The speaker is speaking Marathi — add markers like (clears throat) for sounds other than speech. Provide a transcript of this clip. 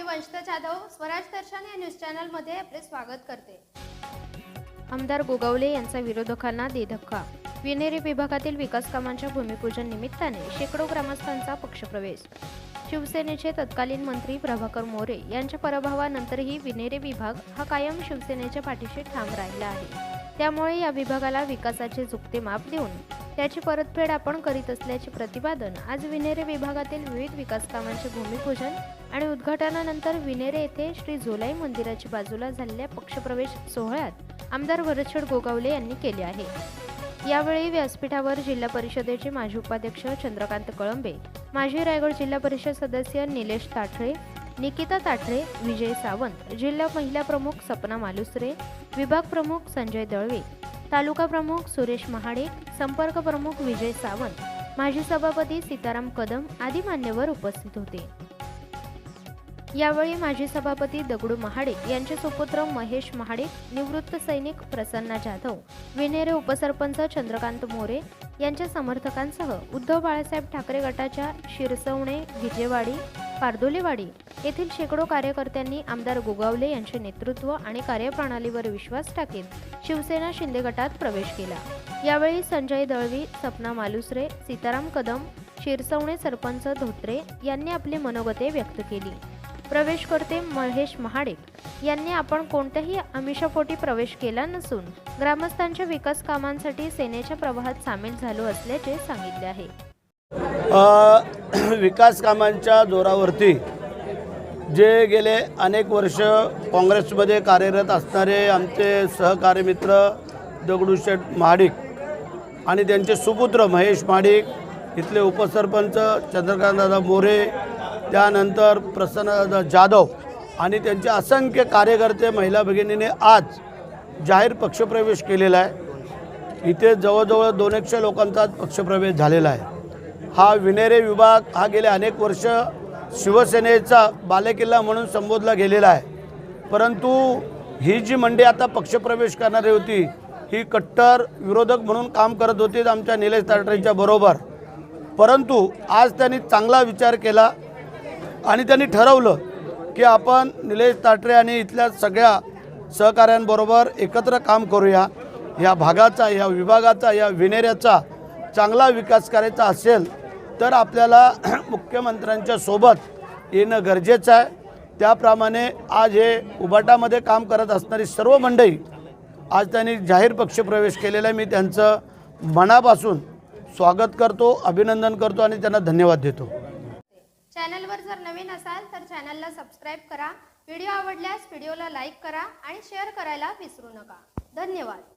मी वंशता जाधव स्वराज दर्शन या न्यूज चॅनलमध्ये आपले स्वागत करते. आमदार गोगावले यांचा विरोधकांना दे धक्का. विनेरी विभागातील विकास कामांच्या भूमिपूजन निमित्ताने शेकडो ग्रामस्थांचा पक्षप्रवेश. शिवसेनेचे तत्कालीन मंत्री प्रभाकर मोरे यांच्या पराभवानंतरही विनेरे विभाग हा कायम शिवसेनेच्या पाठीशी ठाम राहिला आहे. त्यामुळे या विभागाला विकासाचे झुकते माप देऊन त्याची परतफेड आपण करीत असल्याचे प्रतिपादन आज विनेरे विभागातील विविध विकास कामांचे भूमिपूजन आणि उद्घाटनानंतर विनेरे येथे श्री झोलाई मंदिराच्या बाजूला झालेल्या पक्षप्रवेश सोहळ्यात आमदार वरदशेठ गोगावले यांनी केले आहे. यावेळी व्यासपीठावर जिल्हा परिषदेचे माजी उपाध्यक्ष चंद्रकांत कळंबे माजी रायगड जिल्हा परिषद सदस्य निलेश ताठळे निकिता ताठळे विजय सावंत जिल्हा महिला प्रमुख सपना मालुसरे विभाग प्रमुख संजय दळवे तालुका प्रमुख सुरेश महाडे संपर्क प्रमुख विजय सावंत माजी सभापती सीताराम कदम आदी मान्यवर उपस्थित होते. यावेळी माजी सभापती दगडू महाडे यांचे सुपुत्र महेश महाडे निवृत्त सैनिक प्रसन्ना जाधव विनेरे उपसरपंच चंद्रकांत मोरे यांच्या समर्थकांसह उद्धव बाळासाहेब ठाकरे गटाच्या शिरसवणे विजेवाडी पारदोलीवाडी येथील शेकडो कार्यकर्त्यांनी आमदार गोगावले यांचे नेतृत्व आणि कार्यप्रणालीवर विश्वास टाकीत शिवसेना शिंदे गटात प्रवेश केला. यावेळी संजय दळवी सपना मालुसरे सीताराम कदम शिरसवणे सरपंच धोत्रे यांनी आपली मनोगते व्यक्त केली. प्रवेश करते महेश महाडे यांनी आपण कोणत्याही आमिषापोटी प्रवेश केला नसून ग्रामस्थांच्या विकास कामांसाठी सेनेच्या प्रवाहात सामील झालो असल्याचे सांगितले आहे. (clears throat) विकास कामांच्या जोरावरती जे गेले अनेक वर्ष काँग्रेसमध्ये कार्यरत असणारे आमचे सहकारी मित्र दगडूशेठ महाडिक आणि त्यांचे सुपुत्र महेश महाडिक इथले उपसरपंच चंद्रकांतदादा मोरे त्यानंतर प्रसन्नदादा जाधव आणि त्यांचे असंख्य कार्यकर्ते महिला भगिनीने आज जाहीर पक्षप्रवेश केलेला आहे. इथे जवळजवळ दोन एकशे लोकांचा पक्षप्रवेश झालेला आहे. हा विनेरे विभाग हा गेले अनेक वर्ष शिवसेनेचा बालेकिल्ला म्हणून संबोधला गेलेला आहे. परंतु ही जी मंडळी आता पक्षप्रवेश करणारी होती ही कट्टर विरोधक म्हणून काम करत होती आमच्या निलेश ताटरेच्या बरोबर. परंतु आज त्यांनी चांगला विचार केला आणि त्यांनी ठरवलं की आपण निलेश ताटरे आणि इथल्या सगळ्या सहकाऱ्यांबरोबर एकत्र काम करूया. या भागाचा या विभागाचा या विनेऱ्याचा चांगला विकास करायचा असेल तर आपल्याला (clears throat) मुख्यमंत्र्यांच्या सोबत येणं गरजेचं आहे. त्याप्रमाणे आज हे उबाटामध्ये काम करत असणारी सर्व मंडळी आज त्यांनी जाहीर पक्षप्रवेश केलेला आहे. मी त्यांचं मनापासून स्वागत करतो अभिनंदन करतो आणि त्यांना धन्यवाद देतो. चॅनलवर जर नवीन असाल तर चॅनलला सबस्क्राईब करा. व्हिडिओ आवडल्यास व्हिडिओला लाईक करा आणि शेअर करायला विसरू नका. धन्यवाद.